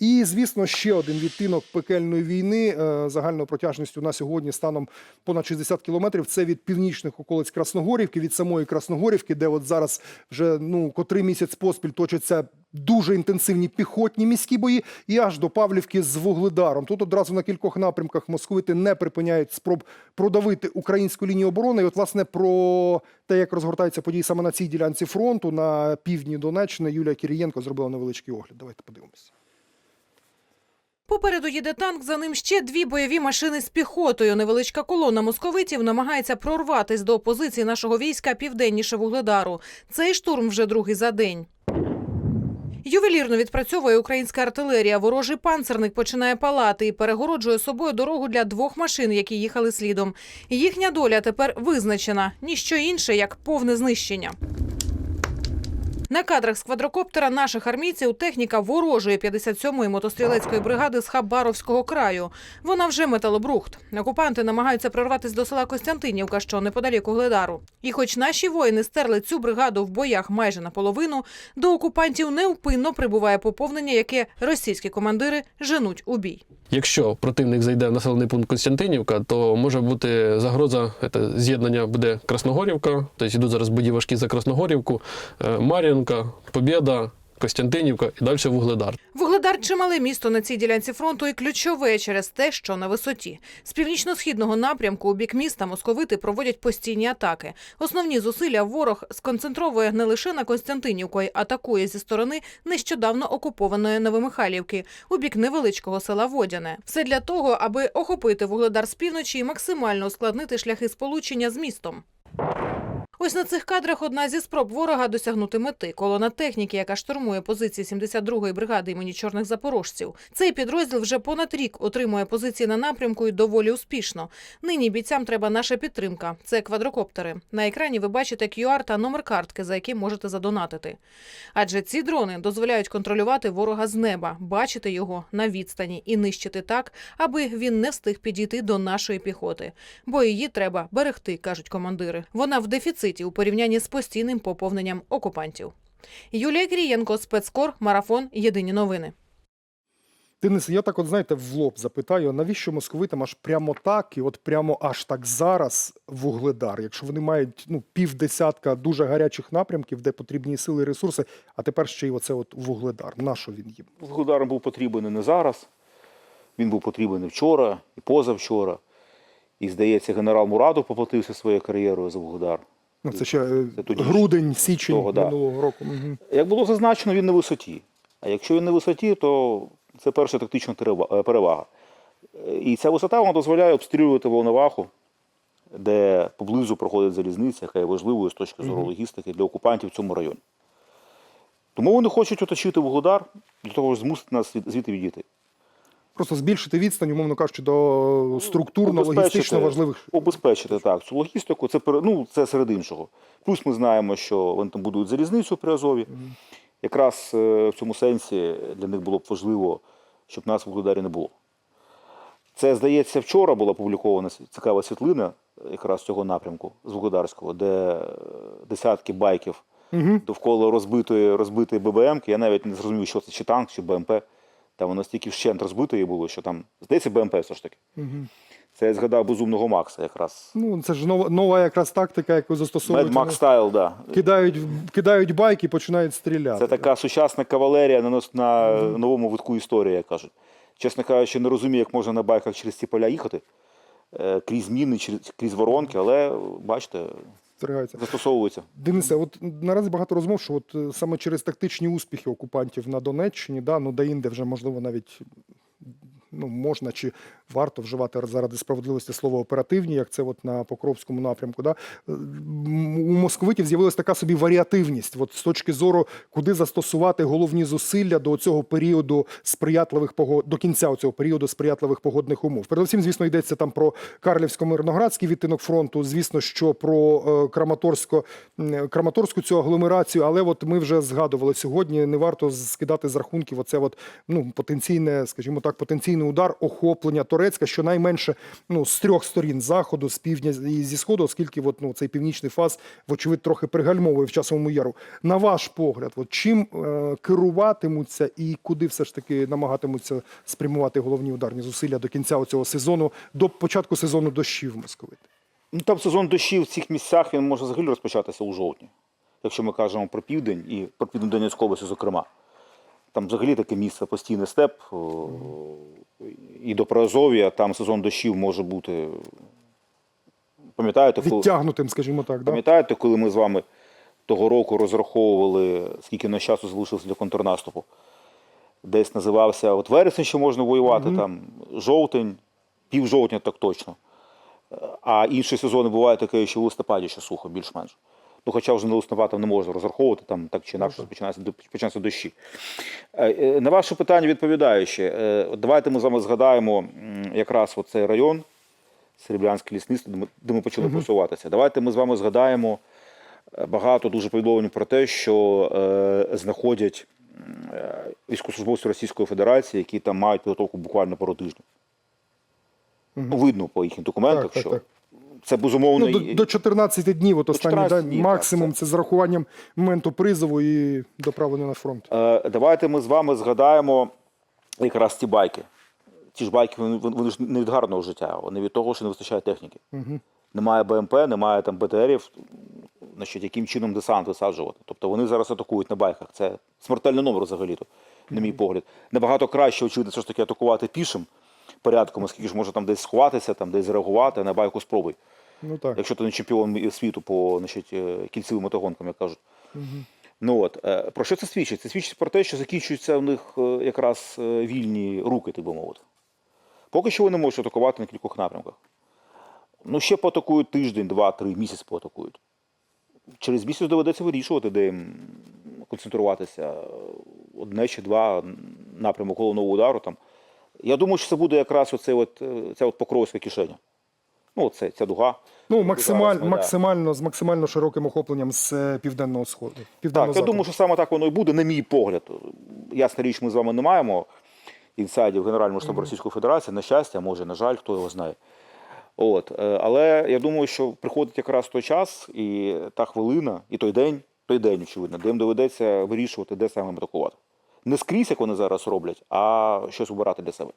І звісно, ще один відтинок пекельної війни е, загальною протяжністю на сьогодні станом понад 60 кілометрів. Це від північних околиць Красногорівки, від самої Красногорівки, де от зараз вже ну котрий місяць поспіль точаться дуже інтенсивні піхотні міські бої, і аж до Павлівки з Вугледаром. Тут одразу на кількох напрямках московити не припиняють спроб продавити українську лінію оборони. І от власне про те, як розгортаються події саме на цій ділянці фронту на півдні Донеччини, Юлія Кірієнко зробила невеличкий огляд. Давайте подивимося. Попереду їде танк, за ним ще дві бойові машини з піхотою. Невеличка колона московитів намагається прорватись до позиції нашого війська південніше Вугледару. Цей штурм вже другий за день. Ювелірно відпрацьовує українська артилерія. Ворожий панцерник починає палати і перегороджує собою дорогу для двох машин, які їхали слідом. Їхня доля тепер визначена ніщо інше як повне знищення. На кадрах з квадрокоптера наших армійців техніка ворожої 57-ї мотострілецької бригади з Хабаровського краю. Вона вже металобрухт. Окупанти намагаються прорватися до села Костянтинівка, що неподалік Угледару. І хоч наші воїни стерли цю бригаду в боях майже наполовину, до окупантів невпинно прибуває поповнення, яке російські командири женуть у бій. Якщо противник зайде в населений пункт Константинівка, то може бути загроза з'єднання буде Красногорівка, тобто йдуть зараз бої важкі за Красногорівку, е, Мар'їнка, Побєда, Костянтинівка і далі Вугледар. Вугледар чимале місто на цій ділянці фронту і ключове через те, що на висоті. З північно-східного напрямку у бік міста московити проводять постійні атаки. Основні зусилля ворог сконцентровує не лише на Константинівку, а й атакує зі сторони нещодавно окупованої Новомихайлівки у бік невеличкого села Водяне. Все для того, аби охопити Вугледар з півночі і максимально ускладнити шляхи сполучення з містом. Ось на цих кадрах одна зі спроб ворога досягнути мети. Колона техніки, яка штурмує позиції 72-ї бригади імені чорних запорожців. Цей підрозділ вже понад рік отримує позиції на напрямку і доволі успішно. Нині бійцям треба наша підтримка. Це квадрокоптери. На екрані ви бачите QR та номер картки, за яким можете задонатити. Адже ці дрони дозволяють контролювати ворога з неба, бачити його на відстані і нищити так, аби він не встиг підійти до нашої піхоти. Бо її треба берегти, кажуть командири. Вона в дефіциті у порівнянні з постійним поповненням окупантів. Юлія Крієнко, спецкор, марафон. Єдині новини. Денис, я так от знаєте, в лоб запитаю, навіщо московитам аж прямо так, і от прямо аж так зараз вугледар, якщо вони мають ну півдесятка дуже гарячих напрямків, де потрібні сили і ресурси, а тепер ще й оце от вугледар. На що він їм? Вугледар був потрібен не зараз. Він був потрібен і вчора, і позавчора. І, здається, генерал Мурадов поплатився своєю кар'єрою за Вугледар. Ну це ще е, Це тоді грудень, січень того, да. минулого року. Угу. Як було зазначено, він на висоті. А якщо він на висоті, то це перша тактична е, перевага. Е, І ця висота вона дозволяє обстрілювати Волноваху, де поблизу проходить залізниця, яка є важливою з точки зору логістики для окупантів в цьому районі. Тому вони хочуть оточити Вугледар для того, щоб змусити нас звідти відійти. Просто збільшити відстань, умовно кажучи, до структурно логістично важливих. Обезпечити так, цю логістику, це, ну, це серед іншого. Плюс ми знаємо, що вони там будують залізницю при Азові. Якраз е, в цьому сенсі для них було б важливо, щоб нас в Вугледарі не було. Це, здається, вчора була опублікована цікава світлина е, якраз цього напрямку з Вугледарського, де е, десятки байків довкола розбитої, розбитої ББМки. Я навіть не зрозумів, що це чи танк, чи БМП. Там воно настільки вщент розбитої було, що там, здається, БМП все ж таки. Це я згадав безумного Макса якраз. Ну це ж нова, нова якраз тактика, яку застосовують. Вони. Style, да. Кидають, кидають байки, починають стріляти. Це така сучасна кавалерія на, на новому витку історії, як кажуть. Чесно кажучи, не розумію, як можна на байках через ці поля їхати, е, крізь міни, через- крізь воронки, але бачите, Стерігаються. застосовується. Денисе, от наразі багато розмов, що от е, саме через тактичні успіхи окупантів на Донеччині, да, ну де-інде вже можливо навіть ну, можна чи варто вживати заради справедливості слово оперативні, як це от на Покровському напрямку. Да? У московитів з'явилася така собі варіативність, от з точки зору, куди застосувати головні зусилля до цього періоду сприятливих погод до кінця цього періоду сприятливих погодних умов. Передусім, звісно, йдеться там про Карлівсько-Мирноградський відтинок фронту. Звісно, що про е, Краматорсько Краматорську цю агломерацію, але от ми вже згадували сьогодні. Не варто скидати з рахунків оце от, ну, потенційне, скажімо так, потенційне удар охоплення Торецька, щонайменше ну, з трьох сторін заходу, з півдня і зі сходу, оскільки от, ну, цей північний фаз, вочевидь, трохи пригальмовує в часовому яру. На ваш погляд, от, чим е, керуватимуться і куди все ж таки намагатимуться спрямувати головні ударні зусилля до кінця цього сезону, до початку сезону дощів московити? Ну, там сезон дощів в цих місцях він може взагалі розпочатися у жовтні, якщо ми кажемо про південь і про південь Донецької області, зокрема. Там взагалі таке місце постійний степ. І до Приазов'я там сезон дощів може бути. Пам'ятаєте, коли, Відтягнутим, скажімо так, да? пам'ятаєте, коли ми з вами того року розраховували, скільки на часу залишилося для контрнаступу? Десь називався от вересень, що можна воювати, там жовтень, пів жовтня так точно. А інші сезони буває таке, що в листопаді ще сухо, більш-менш. Ну, хоча вже на листопад не можна розраховувати, там так чи інакше починаються, починаються дощі. Е, е, На ваше питання відповідаючи, е, давайте ми з вами згадаємо якраз цей район, Серебрянське лісництво, де ми, почали просуватися. Давайте ми з вами згадаємо багато дуже повідомлень про те, що знаходять м, е, військовослужбовці Російської Федерації, які там мають підготовку буквально пару тижнів. Ну, видно по їхніх документах, Так, так, що так. Це безумовно. Ну, до, до 14 днів, от останні да, днів, максимум, так, це з рахуванням моменту призову і доправлення на фронт. Е, Давайте ми з вами згадаємо якраз ці байки. Ці ж байки вони, вони ж не від гарного життя, вони від того, що не вистачає техніки. Немає БМП, немає там БТРів, значить, яким чином десант висаджувати. Тобто вони зараз атакують на байках. Це смертельний номер взагалі-то, на мій погляд. Набагато краще, очевидно, все ж таки атакувати пішим порядком, оскільки ж може там десь сховатися, там десь зреагувати, на байку спробуй. Ну так. Якщо ти не чемпіон світу по значить, е, кільцевим мотогонкам, як кажуть. Ну от е, про що це свідчить? Це свідчить про те, що закінчуються в них е, якраз вільні руки, так би мовити. Поки що вони можуть атакувати на кількох напрямках. Ну, ще поатакують тиждень, два, три, місяць поатакують. Через місяць доведеться вирішувати, де їм концентруватися. Одне чи два напрямок головного удару. Там. Я думаю, що це буде якраз оце от, е, ця от покровська кишеня. Ну, це, ця дуга. Ну, максималь, зараз ми, да. максимально, з максимально широким охопленням з е, південного сходу. Так, я думаю, що саме так воно і буде, на мій погляд. Ясна річ, ми з вами не маємо інсайдів Генерального штабу Російської Федерації, на щастя, може, на жаль, хто його знає. От. е, Але я думаю, що приходить якраз той час і та хвилина, і той день, той день, очевидно, де їм доведеться вирішувати, де саме атакувати. Не скрізь, як вони зараз роблять, а щось обирати для себе.